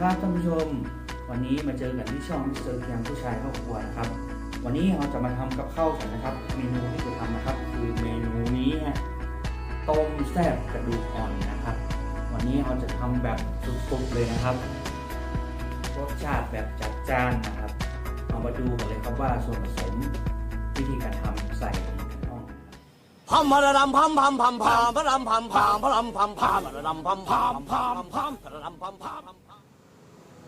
ครับท่านผู้ชม วันนี้มาเจอกันที่ช่องมิสเตอร์เพียงผู้ชายครอบครัวนะครับ วันนี้เราจะมาทำกับข้าวกันนะครับ เมนูที่จะทำนะครับ คือเมนูนี้ฮะต้มแซ่บกระดูกอ่อนนะครับ วันนี้เราจะทำแบบสุดๆเลยนะครับรสชาติแบบจัดจ้านนะครับ เอามาดูกันเลยครับว่าส่วนผสมวิธีการทำใส่ในกระท่อมนะครับพัมพระดำพัมพัมพัมพามพะรำพัมพามพะรำพัมพามพะระดำพัมพามพามพามพระดำพัมพาม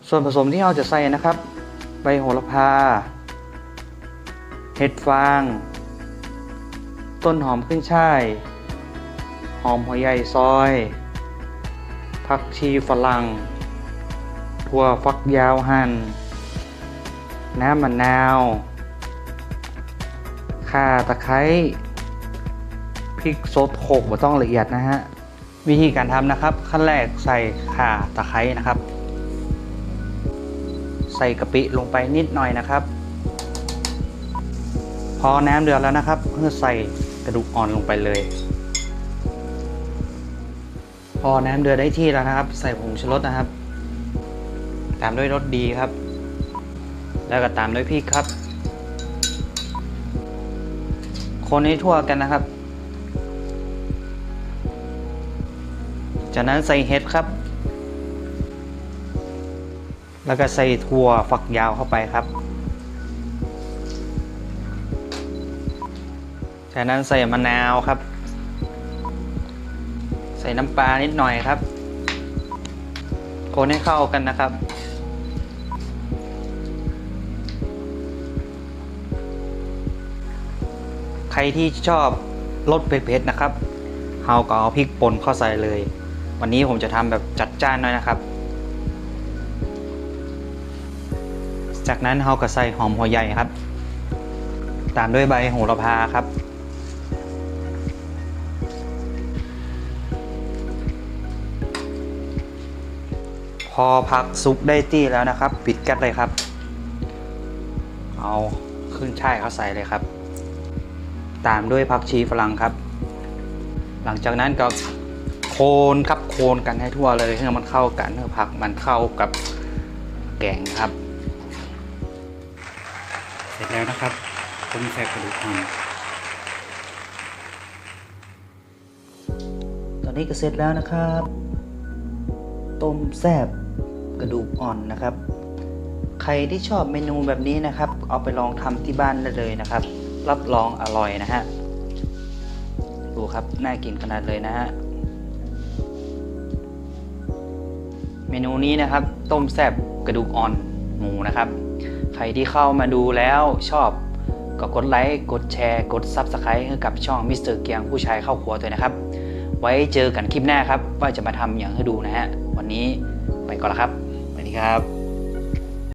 ส่วนผสมที่เราจะใส่นะครับ ใบโหระพา เห็ดฟาง ต้นหอมขึ้นช่าย หอมหัวใหญ่ซอย ผักชีฝรั่ง ถั่วฟักยาวหั่น น้ำมะนาว ข่าตะไคร้ พริกสดโขกไม่ต้องละเอียดนะฮะ วิธีการทำนะครับ ขั้นแรกใส่ข่าตะไคร้นะครับ ใส่กะปิลงไปนิดหน่อยนะครับ พอน้ำเดือดแล้วนะครับเพื่อใส่กระดูกอ่อนลงไปเลย พอน้ำเดือดได้ที่แล้วนะครับ ใส่ผงชูรสนะครับ ตามด้วยรสดีครับ แล้วก็ตามด้วยพริกครับ คนให้ทั่วกันนะครับ จากนั้นใส่เห็ดครับ แล้วก็ใส่ถั่วฝักยาวเข้าไปครับจากนั้นใส่มะนาวครับ ใส่น้ำปลานิดหน่อยครับ คนให้เข้ากันนะครับ ใครที่ชอบรสเผ็ดๆนะครับเฮาก็เอาพริกป่นเข้าใส่เลย วันนี้ผมจะทำแบบจัดจ้านหน่อยนะครับ จากนั้นเราก็ใส่หอมหัวใหญ่ครับ ตามด้วยใบโหระพาครับพอพักซุปได้ที่แล้วนะครับ ปิดแก๊สเลยครับ เอาขึ้นช่ายเขาใส่เลยครับ ตามด้วยผักชีฝรั่งครับ หลังจากนั้นก็โคนครับโคนกันให้ทั่วเลยให้มันเข้ากันให้ผักมันเข้ากับแกงครับ ร็จแล้วนะครับต้มแซ่บกระดูกอ่อนตอนนี้ก็เสร็จแล้วนะครับ ต้มแซ่บกระดูกอ่อนนะครับ ใครที่ชอบเมนูแบบนี้นะครับ เอาไปลองทำที่บ้านได้เลยนะครับ รับรองอร่อยนะฮะดูครับน่ากินขนาดเลยนะฮะเมนูนี้นะครับ ต้มแซ่บกระดูกอ่อนหมูนะครับ ใครที่เข้ามาดูแล้วชอบก็กดไลค์กดแชร์ กด Subscribe ให้กับช่องมิสเตอร์เกียงผู้ชายเข้าครัวด้วยนะครับ ไว้เจอกันคลิปหน้าครับ ว่าจะมาทำอย่างให้ดูนะฮะ วันนี้ไปก่อนละครับสวัสดีครับ